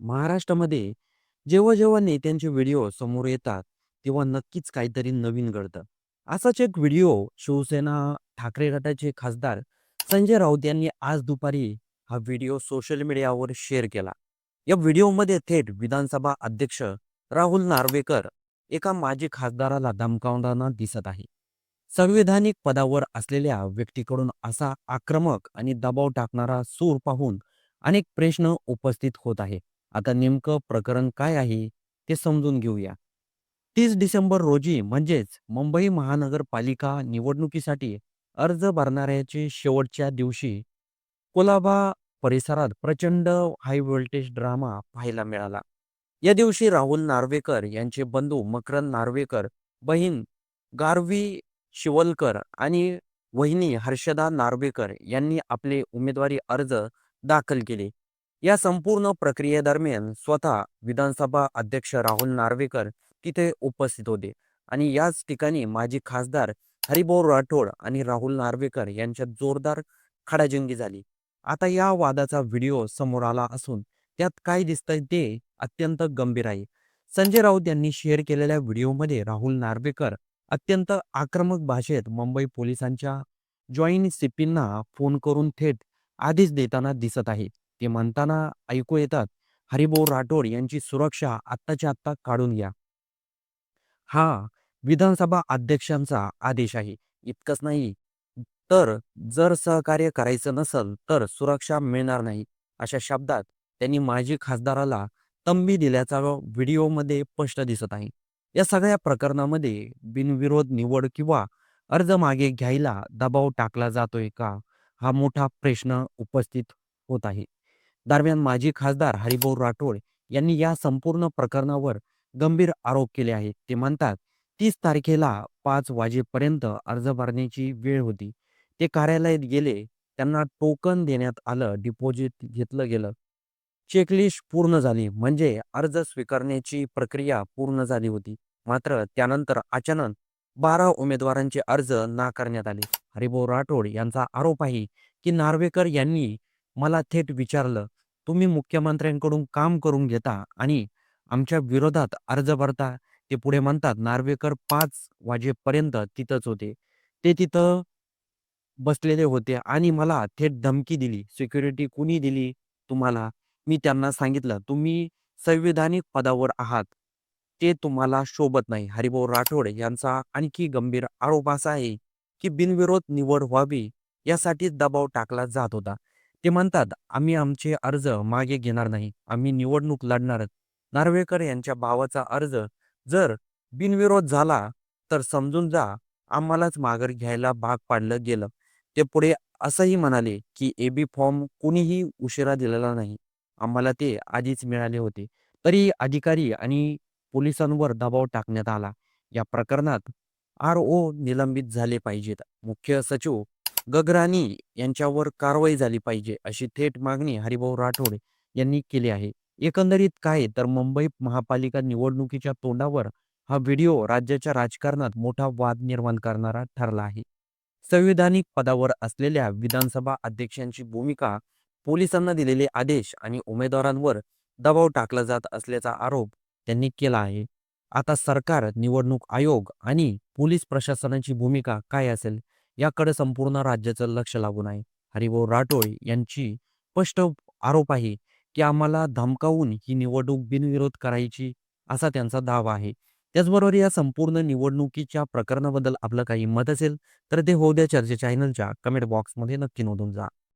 महाराष्ट्रामध्ये जेव्हा जेव्हा नेत्यांचे व्हिडिओ समोर येतात, तेव्हा नक्कीच काहीतरी नवीन घडतं. असाच एक व्हिडिओ शिवसेना ठाकरे गटाचे खासदार संजय राऊत यांनी आज दुपारी हा व्हिडिओ सोशल मीडियावर शेअर केला. या व्हिडिओमध्ये थेट विधानसभा अध्यक्ष राहुल नार्वेकर एका माजी खासदाराला धमकावताना दिसत आहे. संविधानिक पदावर असलेल्या व्यक्तीकडून असा आक्रमक आणि दबाव टाकणारा सूर पाहून अनेक प्रश्न उपस्थित होत आहे. आता नेमकं प्रकरण काय आहे ते समजून घेऊया. तीस डिसेंबर रोजी म्हणजेच मुंबई महानगरपालिका निवडणुकीसाठी अर्ज भरणाऱ्याचे शेवटच्या दिवशी कुलाबा परिसरात प्रचंड हाय व्होल्टेज ड्रामा पाहायला मिळाला. या दिवशी राहुल नार्वेकर यांचे बंधू मकरंद नार्वेकर, बहीण गारवी शिवलकर आणि वहिनी हर्षदा नार्वेकर यांनी आपले उमेदवारी अर्ज दाखल केले. या संपूर्ण प्रक्रियेदरम्यान स्वतः विधानसभा अध्यक्ष राहुल नार्वेकर तिथे उपस्थित होते आणि याच ठिकाणी माजी खासदार हरिभाऊ राठोड आणि राहुल नार्वेकर यांच्यात जोरदार खडाजंगी झाली. आता या वादाचा व्हिडिओ समोर आला असून त्यात काय दिसतंय ते अत्यंत गंभीर आहे. संजय राऊत यांनी शेअर केलेल्या व्हिडिओमध्ये राहुल नार्वेकर अत्यंत आक्रमक भाषेत मुंबई पोलिसांच्या जॉईंट सिपींना फोन करून थेट आदेश देताना दिसत आहे. ते म्हणताना ऐकू येतात, हरिभाऊ राठोड यांची सुरक्षा आत्ताच्या आत्ता काढून घ्या. हा विधानसभा अध्यक्षांचा आदेश आहे. इतकंच नाही, तर जर सहकार्य करायचं नसेल तर सुरक्षा मिळणार नाही. अशा शब्दात त्यांनी माजी खासदाराला तंबी दिल्याचा व्हिडिओमध्ये स्पष्ट दिसत आहे. या सगळ्या प्रकरणामध्ये बिनविरोध निवड किंवा अर्ज मागे घ्यायला दबाव टाकला जातोय का? हा मोठा प्रश्न उपस्थित होत आहे. दरम्यान माजी खासदार हरिभाऊ राठोड यांनी या संपूर्ण प्रकरणावर गंभीर आरोप केले आहेत. ते म्हणतात, तीस तारखेला पाच वाजेपर्यंत अर्ज भरण्याची वेळ होती. ते कार्यालयात गेले. त्यांना टोकन देण्यात आलं. डिपॉझिट घेतलं गेलं. चेकलिस्ट पूर्ण झाली. म्हणजे अर्ज स्वीकारण्याची प्रक्रिया पूर्ण झाली होती. मात्र त्यानंतर अचानक 12 उमेदवारांचे अर्ज नाकारण्यात आले." हरिभाऊ राठोड यांचा आरोप आहे, की नार्वेकर यांनी मला थेट विचारलं, "तुम्ही मुख्यमंत्र्यांकडून काम करून घेता आणि आमच्या विरोधात अर्ज भरता." ते पुढे म्हणतात, "नार्वेकर पाच वाजेपर्यंत तिथंच होते. ते तिथं बसलेले होते आणि मला थेट धमकी दिली. सिक्युरिटी कुणी दिली तुम्हाला?" मी त्यांना सांगितलं, "तुम्ही संविधानिक पदावर आहात. ते तुम्हाला शोभत नाही." हरिभाऊ राठोड यांचा आणखी गंभीर आरोप असा आहे, की बिनविरोध निवड व्हावी यासाठीच दबाव टाकला जात होता. ते म्हणतात, "आम्ही आमचे अर्ज मागे घेणार नाही. आम्ही निवडणूक लढणारच." नार्वेकर यांच्या भावाचा अर्ज जर बिनविरोध झाला तर समजून जा आम्हालाच माघार घ्यायला भाग पाडलं गेलं. ते पुढे असंही म्हणाले, की एबी फॉर्म कुणीही उशिरा दिलेला नाही. आम्हाला ते आधीच मिळाले होते. तरीही अधिकारी आणि पोलिसांवर दबाव टाकण्यात आला. या प्रकरणात आर.ओ. निलंबित झाले पाहिजेत. मुख्य सचिव गगराणी यांच्यावर कारवाई झाली पाहिजे, अशी थेट मागणी हरिभाऊ राठोड यांनी केली आहे. एकंदरीत काय तर मुंबई महापालिका निवडणुकीच्या तोंडावर हा व्हिडिओ राज्याच्या राजकारणात मोठा वाद निर्माण करणारा ठरला आहे. संविधानिक पदावर असलेल्या विधानसभा अध्यक्षांची भूमिका, पोलिसांना दिलेले आदेश आणि उमेदवारांवर दबाव टाकला जात असल्याचा आरोप त्यांनी केला आहे. आता सरकार, निवडणूक आयोग आणि पोलीस प्रशासनाची भूमिका काय असेल याकडे संपूर्ण राज्याचं लक्ष लागून आहे. हरिभाऊ राठोड यांची स्पष्ट आरोप आहे, की आम्हाला धमकावून ही निवडणूक बिनविरोध करायची असा त्यांचा दावा आहे. त्याचबरोबर या संपूर्ण निवडणुकीच्या प्रकरणाबद्दल आपलं काही मत असेल तर ते होऊ द्या चर्चे चॅनलच्या कमेंट बॉक्समध्ये नक्की नोंदून जा.